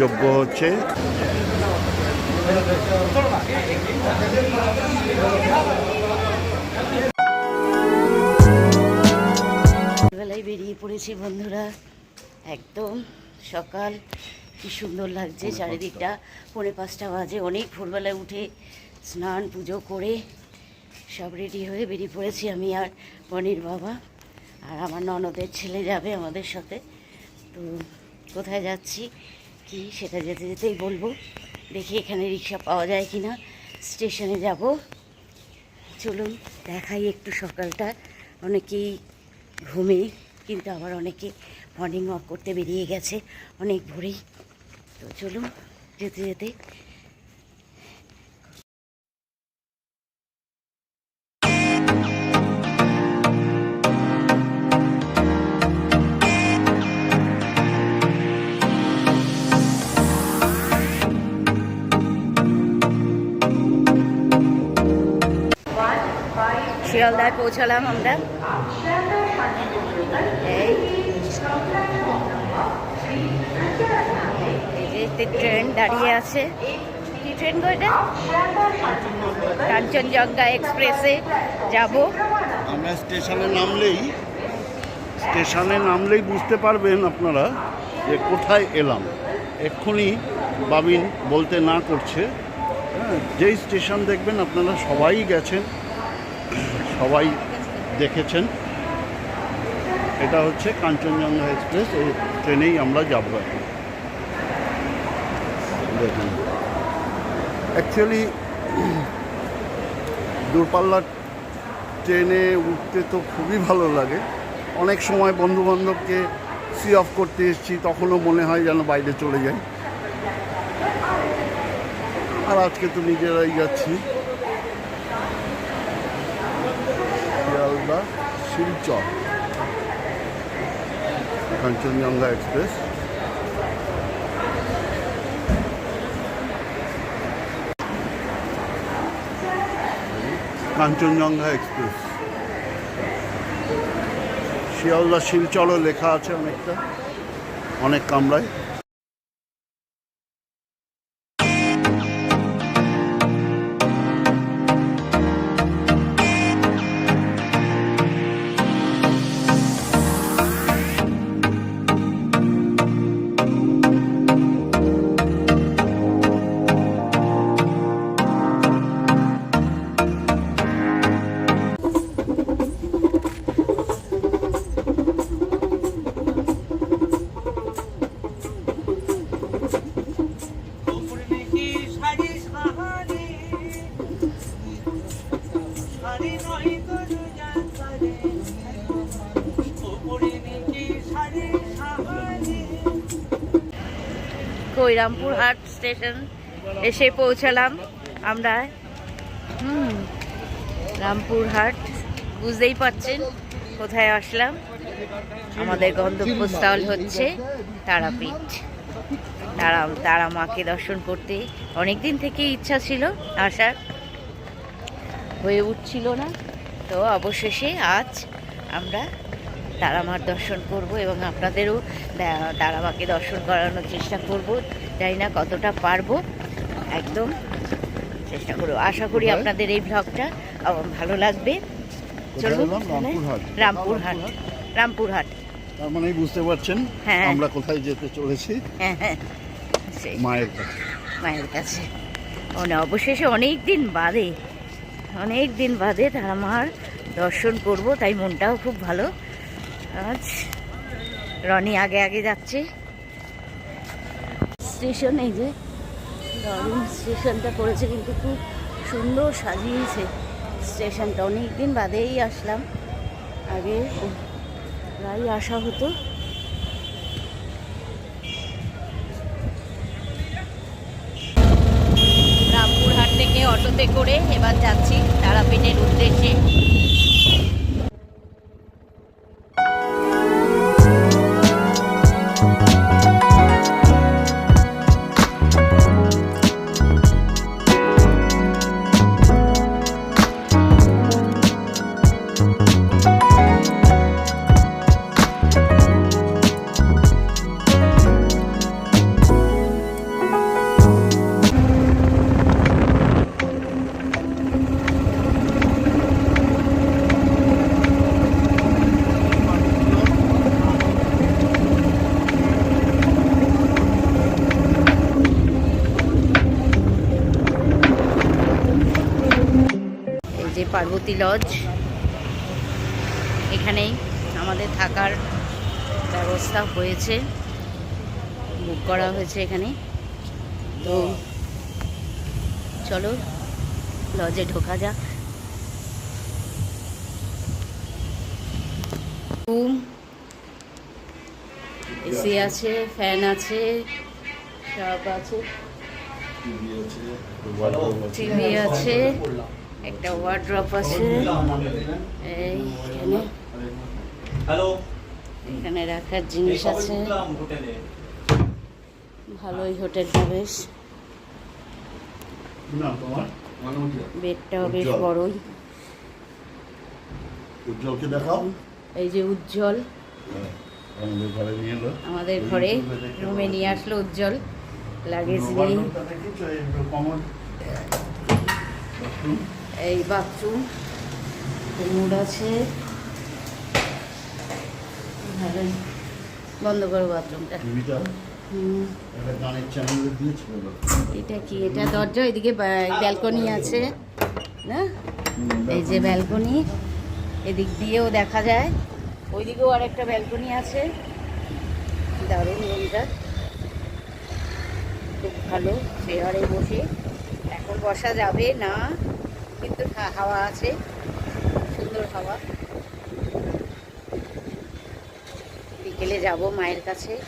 যোগ্য হচ্ছে। বেলায় বেরিয়ে পড়েছি বন্ধুরা। একদম সকাল। কি সুন্দর লাগছে চারিদিকটা। পৌনে পাঁচটা বাজে। অনেক ভোরবেলায় উঠে স্নান পুজো করে সব রেডি হয়ে বেরিয়ে পড়েছি আমি আর পনির বাবা। আর আমার ননদের ছেলে যাবে আমাদের সাথে। তো কোথায় যাচ্ছি? কি সেটা যেতে যেতেই বলব। দেখি এখানে রিক্সা পাওয়া যায় কি না স্টেশনে যাব। চলুন, দেখাই একটু সকালটা। অনেকেই ঘুমে, কিন্তু আবার অনেকে মর্নিং ওয়াক করতে বেরিয়ে গেছে। অনেক ভোরেই। তো চলুন, যেতে যেতে শিয়ালদায় পৌঁছালাম আমরা। ট্রেন দাঁড়িয়ে আছে। কি ট্রেন গো এটা? কাঞ্চনজঙ্ঘা এক্সপ্রেসে যাব। আমরা স্টেশনে নামলেই স্টেশনে নামলেই বুঝতে পারবেন আপনারা যে কোথায় এলাম। এক্ষুনি বাবিন বলতে না করছে। হ্যাঁ যেই স্টেশন দেখবেন আপনারা সবাই গেছেন। সবাই দেখেছেন। এটা হচ্ছে কাঞ্চনজঙ্ঘা এক্সপ্রেস, এই ট্রেনেই আমরা যাব দেখুন। অ্যাকচুয়ালি দূরপাল্লার ট্রেনে উঠতে তো খুবই ভালো লাগে। অনেক সময় বন্ধু বান্ধবকে সি অফ করতে এসেছি, তখনও মনে হয় যেন বাইরে চলে যাই। আর আজকে তো নিজেরাই যাচ্ছি। শিয়ালদা শিলচর কাঞ্চনজঙ্ঘা এক্সপ্রেস কাঞ্চনজঙ্ঘা এক্সপ্রেস শিয়ালদা শিলচরও লেখা আছে অনেকটা অনেক কামরায়। কৈরামপুর হাট স্টেশন এসে পৌঁছালাম আমরা। হুম, রামপুরহাট, বুঝতেই পারছেন কোথায় আসলাম। আমাদের গন্তব্যস্থল হচ্ছে তারাপীঠ। তারা তারা মাকে দর্শন করতে অনেক দিন থেকে ইচ্ছা ছিল আসার হয়ে উঠছিল না। তো অবশেষে আজ আমরা তারা মার দর্শন করব এবং আপনাদেরও তারা মাকে দর্শন করানোর চেষ্টা করব। জানি না কতটা পারব। একদম চেষ্টা করব। আশা করি আপনাদের এই ব্লগটা ভালো লাগবে। চলুন? রামপুরহাট। রামপুরহাট। রামপুরহাট। তার মানেই বুঝতে পারছেন? হ্যাঁ। আমরা কোথায় যেতে চলেছি? হ্যাঁ হ্যাঁ। মায়ের কাছে। মায়ের কাছে। মানে অবশেষে অনেক দিন বাদে অনেক দিন বাদে তারা মার দর্শন করব তাই মনটাও খুব ভালো। আজ রনি আগে আগে যাচ্ছে। স্টেশন, এই যে দারুণ স্টেশনটা করেছে কিন্তু খুব সুন্দর সাজিয়েছে স্টেশনটা। অনেক দিন বাদেই আসলাম। আগে প্রায় আসা হতো। রামপুরহাট থেকে অটোতে করে এবার যাচ্ছি তারাপীঠের উদ্দেশ্যে। হয়েছে এখানে। তো চলো লজে ঢোকা যাক। রুম এসি আছে ফ্যান আছে সব আছে। টিভি আছে একটা ওয়ার্ড্রপ আছে। এইখানে এখানে। রাখার জিনিস আছে। ভালোই হোটেলটা বেশ বেডটাও বেশ বড়ই। উজ্জ্বলকে দেখাও। এই যে উজ্জ্বল। আমাদের ঘরে নিয়ে এলো। আমাদের ঘরে রুমে নিয়ে আসলো উজ্জ্বল। লাগেজ? এই এই বাথরুম। মুড আছে। ভালোই। বন্ধ করো বাথরুমটা। এটা কি? এটা দরজা এদিকে ব্যালকনি আছে। না? এই যে ব্যালকনি। এদিক দিয়েও দেখা যায়। ওইদিকেও আর একটা ব্যালকনি আছে। দারুণ রুমটা। খুব ভালো চেয়ারে বসে। এখন বসা যাবে না কিন্তু হাওয়া আছে। সুন্দর হাওয়া। বিকেলে যাব মায়ের কাছে।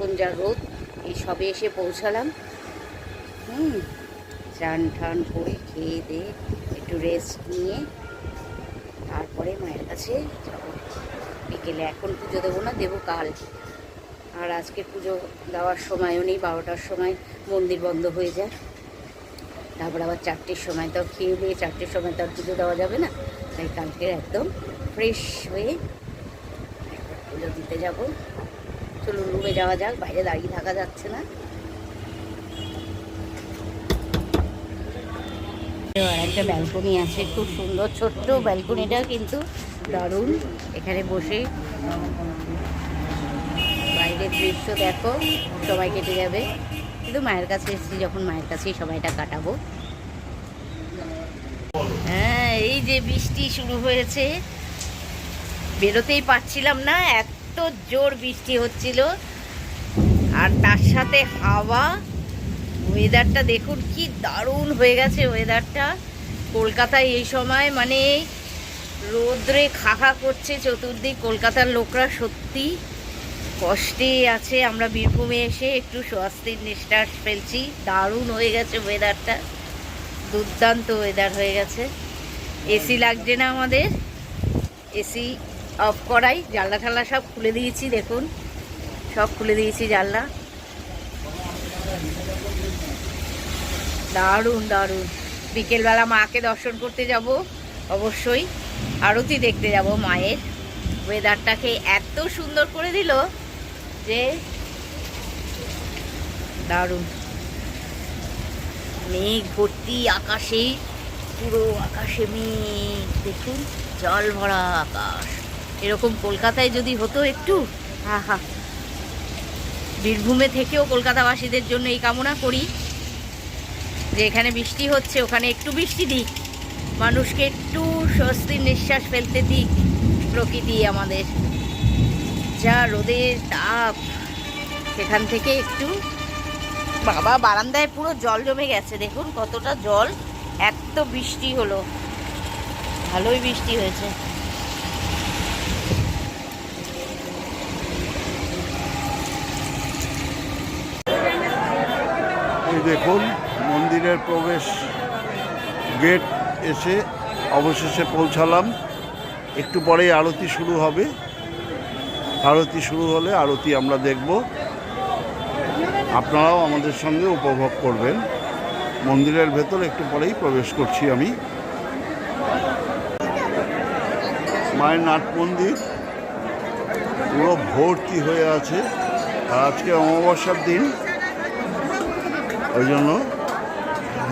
এখন যা রোদ, এই সবে এসে পৌঁছালাম। হুম চান ঠান করে খেয়ে দিয়ে একটু রেস্ট নিয়ে। তারপরে মায়ের কাছে যাব। বিকেলে এখন পুজো দেবো না, দেবো কাল। আর আজকে পুজো দেওয়ার সময়ও নেই, বারোটার সময় মন্দির বন্ধ হয়ে যায়। তারপর আবার চারটের সময় তো খেয়ে দিয়ে চারটের সময় তো আর পুজো দেওয়া যাবে না। তাই কালকে একদম ফ্রেশ হয়ে পুজো দিতে যাব। চলুন রুমে যাওয়া যাক, বাইরে দাঁড়িয়ে থাকা যাচ্ছে না। একটা ব্যালকনি আছে, খুব সুন্দর, ছোট্ট ব্যালকনিটা কিন্তু দারুণ। এখানে বসে বাইরের দৃশ্য দেখো, সবাই কেটে যাবে। কিন্তু মায়ের কাছে এসেছি, যখন মায়ের কাছেই সময়টা কাটাবো। হ্যাঁ এই যে বৃষ্টি শুরু হয়েছে, বেরোতেই পারছিলাম না এত জোর বৃষ্টি হচ্ছিল। আর তার সাথে হাওয়া। ওয়েদারটা দেখুন কি দারুণ হয়ে গেছে ওয়েদারটা কলকাতায় এই সময় মানে রোদ্রে খাখা করছে চতুর্দিক কলকাতার লোকরা সত্যি। কষ্টে আছে, আমরা বীরভূমে এসে একটু স্বস্তির নিঃশ্বাস ফেলছি। দারুণ হয়ে গেছে ওয়েদারটা দুর্দান্ত ওয়েদার হয়ে গেছে। এসি লাগছে না আমাদের? এসি অফ করাই, জানলা ঠাল্লা সব খুলে দিয়েছি, দেখুন। সব খুলে দিয়েছি জানলা। দারুণ দারুণ। বিকেলবেলা মাকে দর্শন করতে যাব, অবশ্যই। আরতি দেখতে যাব মায়ের। ওয়েদারটাকে এত সুন্দর করে দিল যে, দারুণ। মেঘ ভর্তি আকাশে, পুরো আকাশে মেঘ। দেখুন, জল ভরা আকাশ। এরকম কলকাতায় যদি হতো একটু? হা হা বীরভূমে থেকেও কলকাতাবাসীদের জন্য এই কামনা করি যে এখানে বৃষ্টি হচ্ছে, ওখানে একটু বৃষ্টি দিক, মানুষকে একটু স্বস্তির নিঃশ্বাস ফেলতে দিক প্রকৃতি আমাদের। যা রোদের তাপ, সেখান থেকে একটু বাবা বারান্দায় পুরো জল জমে গেছে, দেখুন কতটা জল, এত বৃষ্টি হলো। ভালোই বৃষ্টি হয়েছে। এই দেখুন, মন্দিরের প্রবেশ গেট এসে অবশেষে পৌঁছালাম। একটু পরেই আরতি শুরু হবে। আরতি শুরু হলে আরতি আমরা দেখব। আপনারাও আমাদের সঙ্গে উপভোগ করবেন। মন্দিরের ভেতর একটু পরেই প্রবেশ করছি আমি। মায়ের নাট মন্দির পুরো ভর্তি হয়ে আছে। আজকে অমাবস্যার দিন। ওই জন্য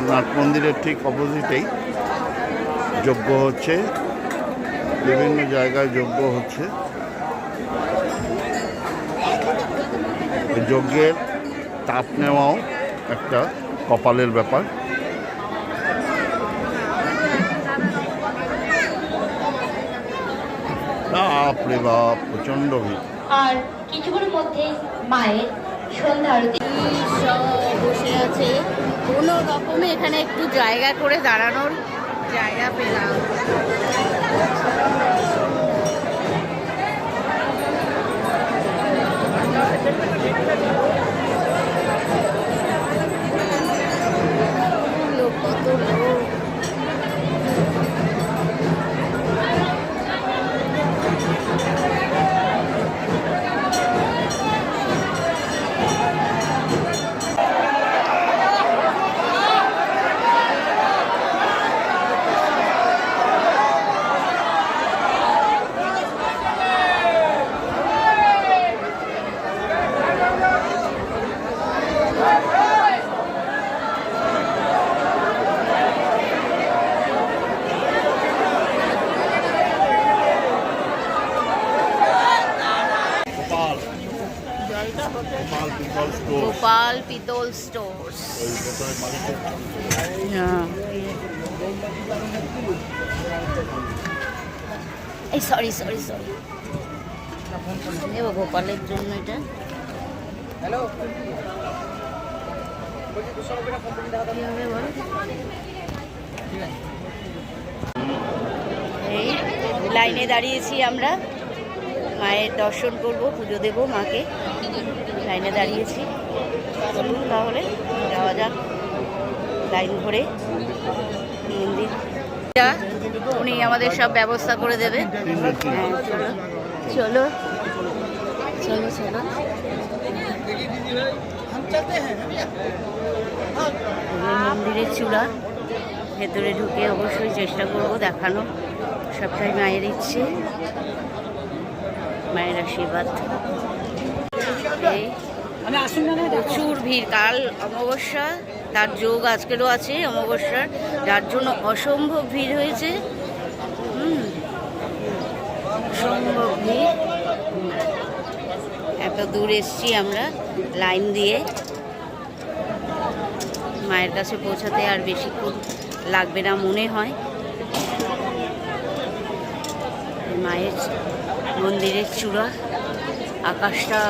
নাট মন্দিরের ঠিক অপোজিটেই যজ্ঞ হচ্ছে। বিভিন্ন জায়গায় যজ্ঞ হচ্ছে। যজ্ঞের তাপ নেওয়াও একটা কপালের ব্যাপার। বাপরে বাপ, প্রচণ্ড ভিড়। আর কিছুক্ষণের মধ্যে মায়ের সন্ধ্যা সব বসে আছে। কোনো রকমে এখানে একটু জায়গা করে দাঁড়ানোর জায়গা পেলাম। পিতল স্টোর্স ওই এই সরি সরি সরি নেব গোপালের জন্য এটা? হবে এই লাইনে দাঁড়িয়েছি আমরা। মায়ের দর্শন করব পুজো দেব মাকে। লাইনে দাঁড়িয়েছি। চলুন তাহলে। যাওয়া যাক। লাইন ধরে। মন্দির উনি আমাদের সব ব্যবস্থা করে দেবে। চলো। চলো চলো। মন্দিরের চূড়া। ভেতরে ঢুকে অবশ্যই চেষ্টা করব দেখানো। সবটাই মায়ের ইচ্ছে। মায়ের আশীর্বাদ। এই। প্রচুর ভিড়, কাল অমাবস্যা, তার যোগ আজকেরও আছে অমাবস্যার, যার জন্য অসম্ভব ভিড় হয়েছে। অসম্ভব ভিড়। এত দূর এসছি আমরা লাইন দিয়ে। মায়ের কাছে পৌঁছাতে আর বেশিক্ষণ লাগবে না মনে হয়। মায়ের মন্দিরের চূড়া, আকাশটা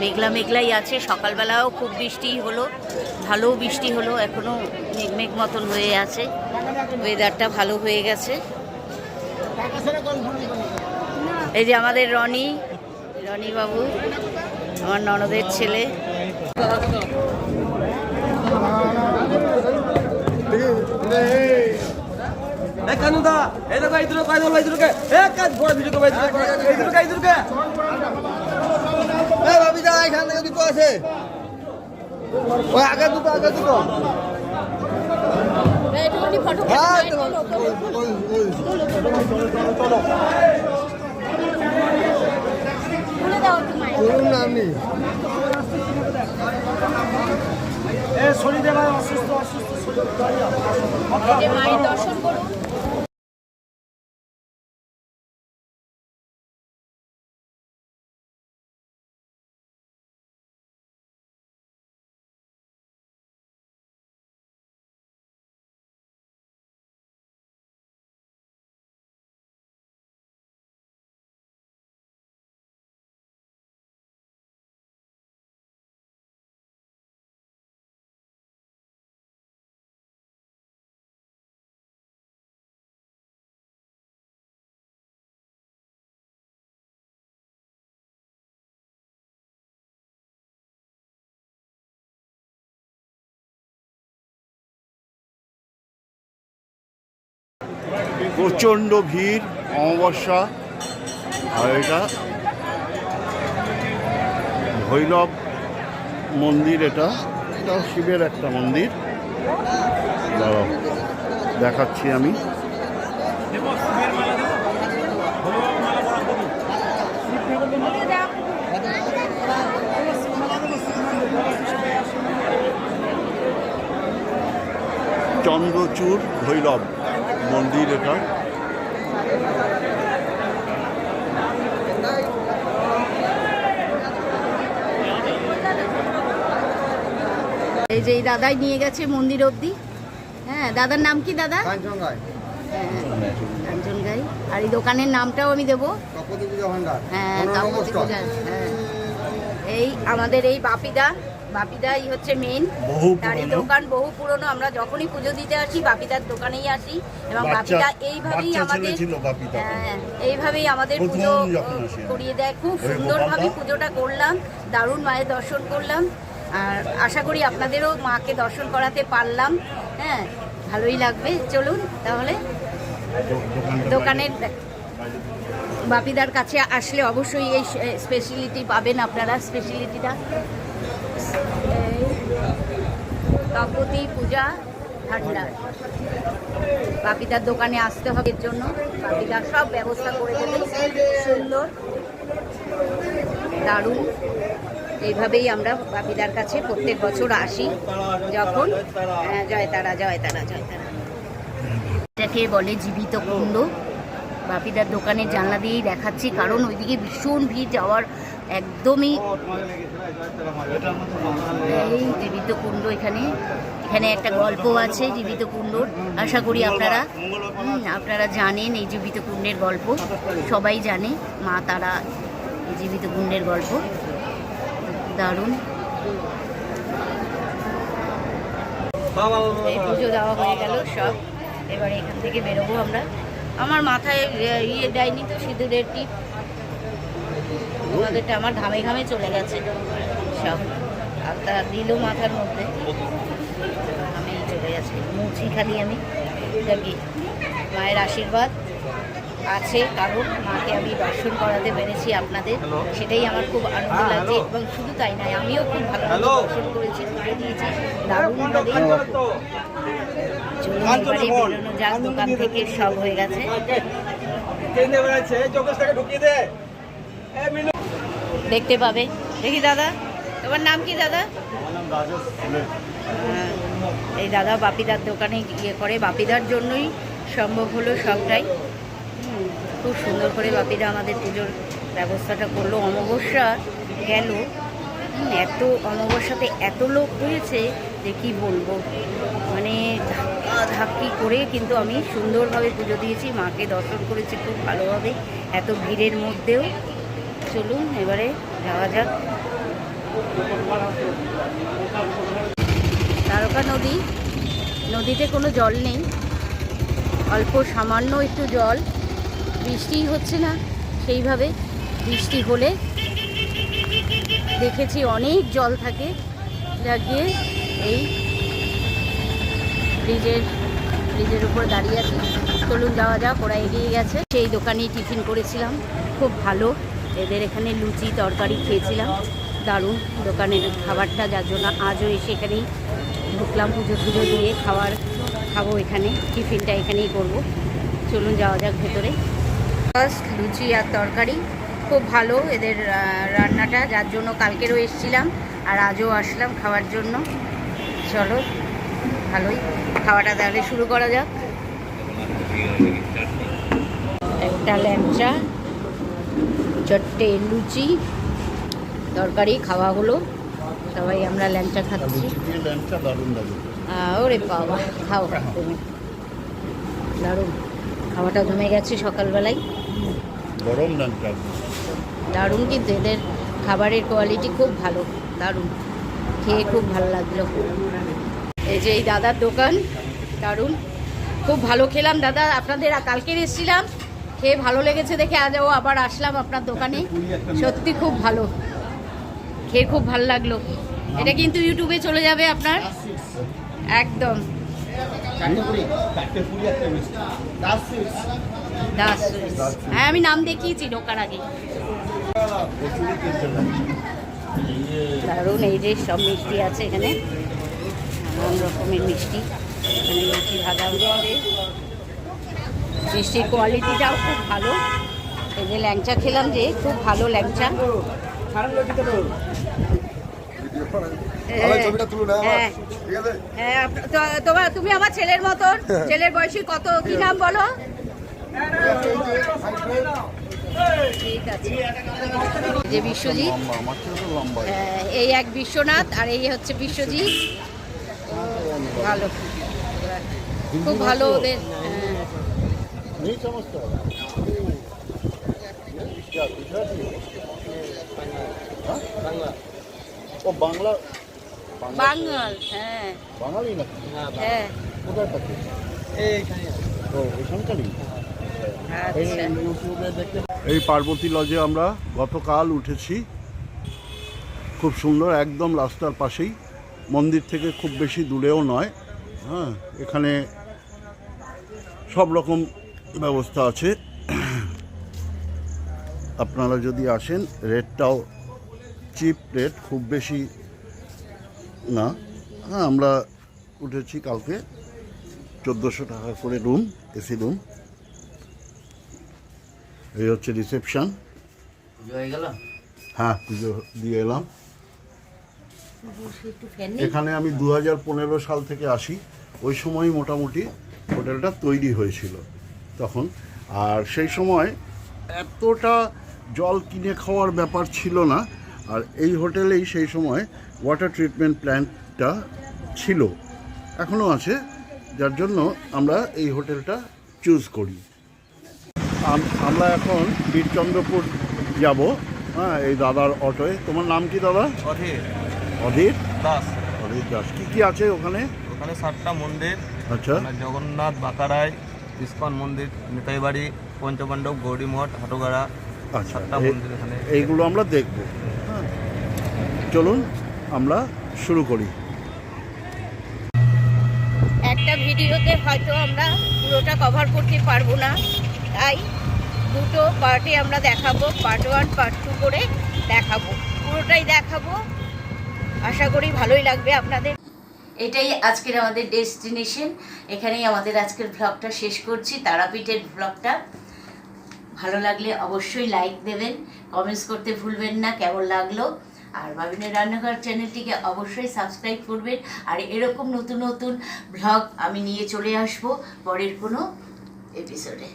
মেঘলা মেঘলাই আছে। সকালবেলাও খুব বৃষ্টি হলো, ভালো বৃষ্টি হলো এখনও মেঘ মেঘ মতন হয়ে আছে। ওয়েদারটা ভালো হয়ে গেছে। এই যে আমাদের রনি রনি বাবু আমার ননদের ছেলে। কানুদা, এই দেখো এই দুটো, কয় দল এই দুটোকে? এ কাজ বড় ভিডিও কই এই দুটোকে। আছে? ওই আগে দুটো আগে দুটো। হ্যাঁ এই প্রচণ্ড ভিড়, অমাবস্যা, আর এটা ভৈরব মন্দির এটা। এটা শিবের একটা মন্দির। দেখাচ্ছি আমি। চন্দ্রচূড় ভৈরব। মন্দির এটা এই যে এই দাদাই নিয়ে গেছে মন্দির অবধি। হ্যাঁ দাদার নাম কি দাদা? হ্যাঁ, আর এই দোকানের নামটাও আমি দেবো। হ্যাঁ হ্যাঁ। এই আমাদের এই বাপিদা বাপিদাই হচ্ছে মেন বহু তার এই দোকান বহু পুরনো। আমরা যখনই পুজো দিতে আসি বাপিদার দোকানেই আসি এবং বাপিদা এইভাবেই আমাদের। হ্যাঁ, এইভাবেই আমাদের পুজো। করিয়ে দেয়। খুব সুন্দরভাবে পুজোটা করলাম দারুণ মায়ের দর্শন করলাম। আর আশা করি আপনাদেরও মাকে দর্শন করাতে পারলাম। হ্যাঁ ভালোই লাগবে। চলুন তাহলে দোকানের বাপিদার কাছে আসলে অবশ্যই এই স্পেশালিটি পাবেন আপনারা স্পেশালিটিটা। কাপতি পূজা ভান্ডার বাপিদার দোকানে আসতে হবে এর জন্য। বাপিদার সব ব্যবস্থা করে দেবে। সুন্দর দারুণ। এইভাবেই আমরা বাপিদার কাছে প্রত্যেক বছর আসি যখন হ্যাঁ, জয় তারা জয় তারা জয় তারা। এটাকে বলে জীবিত কুণ্ড। বাপিদার দোকানের জানলা দিয়েই দেখাচ্ছি কারণ ওইদিকে ভীষণ ভিড় যাওয়ার একদমই এই জীবিত কুণ্ড এখানে। এখানে একটা গল্প আছে জীবিত কুণ্ডর। আশা করি আপনারা আপনারা জানেন এই জীবিত কুণ্ডের গল্প। সবাই জানে মা তারা এই জীবিত কুণ্ডের গল্প। দারুণ। এই পুজো দেওয়া হয়ে গেল সব। এবারে এখান থেকে বেরোবো আমরা। আমার মাথায় ইয়ে- ইয়ে দেয়নি তো সিঁদুরের টিপ। আমাদেরটা আমার ঘামে ঘামে চলে গেছে সব আর তা দিল মাথার মধ্যে ঘামেই চলে গেছে মুছি খালি আমি দেখি মায়ের আশীর্বাদ আছে কারণ মাকে আমি দর্শন করাতে পেরেছি আপনাদের সেটাই আমার খুব আনন্দ লাগছে এবং শুধু তাই নয় আমিও খুব ভালো দর্শন করেছি তুলে দিয়েছি দারুণভাবে চলুন এবারে বেরোনো যাক দোকান থেকে সব হয়ে গেছে ঢুকিয়ে দে এ মিনু দেখতে পাবে। দেখি দাদা তোমার নাম কি দাদা? হ্যাঁ, এই দাদা বাপিদার দোকানে ইয়ে করে বাপিদার জন্যই সম্ভব হলো সবটাই। খুব সুন্দর করে বাপিদা আমাদের পুজোর ব্যবস্থাটা করল। অমাবস্যা গেল। এত অমাবস্যাতে এত লোক হয়েছে যে কি বলব? মানে ধাক্কা ধাক্কি করে কিন্তু আমি সুন্দরভাবে পুজো দিয়েছি। মাকে দর্শন করেছি খুব ভালোভাবে এত ভিড়ের মধ্যেও। চলুন, এবারে যাওয়া যাক। তারকা নদী, নদীতে কোনো জল নেই। অল্প সামান্য একটু জল। বৃষ্টি হচ্ছে না সেইভাবে। বৃষ্টি হলে দেখেছি অনেক জল থাকে। যা গিয়ে এই ব্রিজের ব্রিজের উপর দাঁড়িয়ে আছি। চলুন যাওয়া যাক, ওরা এগিয়ে গেছে। সেই দোকানেই টিফিন করেছিলাম। খুব ভালো। এদের এখানে লুচি তরকারি খেয়েছিলাম, দারুণ দোকানের খাবারটা, যার জন্য আজও এসে এখানেই ঢুকলাম পুজো টুজো দিয়ে, খাবার খাব এখানে, টিফিনটা এখানেই করব। চলুন যাওয়া যাক ভেতরে। ফার্স্ট লুচি আর তরকারি, খুব ভালো এদের রান্নাটা, যার জন্য কালকেরও এসেছিলাম, আর আজও আসলাম খাওয়ার জন্য। চলো, ভালোই, খাওয়াটা তাহলে শুরু করা যাক। একটা ল্যাংচা চট্টে লুচি তরকারি খাওয়া হলো সবাই আমরা ল্যাংচা খাচ্ছি। ওরে বাবা খাও। তুমি দারুণ। খাওয়াটা জমে গেছে সকালবেলায়। গরম ল্যাংচা। দারুণ কিন্তু এদের খাবারের কোয়ালিটি খুব ভালো। দারুণ। খেয়ে খুব ভালো লাগল। এই যে এই দাদার দোকান দারুণ। খুব ভালো খেলাম দাদা আপনাদের কালকের এসেছিলাম। খেয়ে ভালো লেগেছে দেখে আজ ও আবার আসলাম আপনার দোকানে। সত্যি খুব ভালো। খেয়ে খুব ভালো লাগল। এটা কিন্তু ইউটিউবে চলে যাবে আপনার। একদম। হ্যাঁ আমি নাম দেখিয়েছি ঢোকার আগে। দারুণ, এই যে সব মিষ্টি আছে এখানে। নানান রকমের মিষ্টি। লুচি ভাজা মিষ্টির কোয়ালিটিটাও খুব ভালো। এই যে ল্যাংচা খেলাম যে খুব ভালো ল্যাংচা। তুলুন হ্যাঁ, হ্যাঁ হ্যাঁ তো- তোমার তুমি আমার ছেলের মতন। ছেলের বয়সী কত কি নাম বলো? যে বিশ্বজিৎ। হ্যাঁ, এই এক বিশ্বনাথ আর এই হচ্ছে বিশ্বজিৎ। ভালো। খুব ভালো ওদের। হ্যাঁ, বাংলা। হ্যাঁ। বাঙালি হ্যাঁ। কোথায় আচ্ছা। এই পার্বতী লজে আমরা গতকাল উঠেছি। খুব সুন্দর একদম রাস্তার পাশেই। মন্দির থেকে খুব বেশি দূরেও নয়। হ্যাঁ এখানে সব রকম ব্যবস্থা আছে। আপনারা যদি আসেন রেটটাও চিপ রেট খুব বেশি না। হ্যাঁ আমরা উঠেছি কালকে চোদ্দোশো টাকা করে রুম এসি রুম এই হচ্ছে রিসেপশন হ্যাঁ পুজো দিয়ে এলাম। এখানে আমি দু পনেরো সাল থেকে আসি। ওই সময় মোটামুটি হোটেলটা তৈরি হয়েছিল। তখন। আর সেই সময় এতটা জল কিনে খাওয়ার ব্যাপার ছিল না। আর এই হোটেলেই সেই সময় ওয়াটার ট্রিটমেন্ট প্ল্যান্টটা ছিল। এখনও আছে যার জন্য আমরা এই হোটেলটা চুজ করি। আমরা এখন বীরচন্দ্রপুর যাব। হ্যাঁ এই দাদার অটোয়। তোমার নাম কি দাদা? অধীর। অধীর? দাস। অধীর দাস। কী কী আছে ওখানে? ওখানে সাতটা মন্দির। আচ্ছা। জগন্নাথ বাঁকারায় ইস্কন মন্দির নিতাইবাড়ি পঞ্চপাণ্ডব গৌরী মঠ হাটগাড়া আচ্ছা সাতটা মন্দির এখানে। এইগুলো আমরা দেখব। হ্যাঁ। চলুন আমরা শুরু করি। একটা ভিডিওতে হয়তো আমরা পুরোটা কভার করতে পারব না। তাই দুটো পার্টে আমরা দেখাবো পার্ট ওয়ান পার্ট টু করে দেখাবো। পুরোটাই দেখাবো। আশা করি ভালোই লাগবে আপনাদের। এটাই আজকের আমাদের ডেস্টিনেশন। এখানেই আমাদের আজকের ব্লগটা শেষ করছি, তারাপীঠের ব্লগটা ভালো লাগলে অবশ্যই লাইক দেবেন কমেন্টস করতে ভুলবেন না, কেমন লাগল? আর বাবিনের রান্নাঘর চ্যানেলটিকে অবশ্যই সাবস্ক্রাইব করবেন। আর এরকম নতুন নতুন ব্লগ আমি নিয়ে চলে আসব পরের কোনো এপিসোডে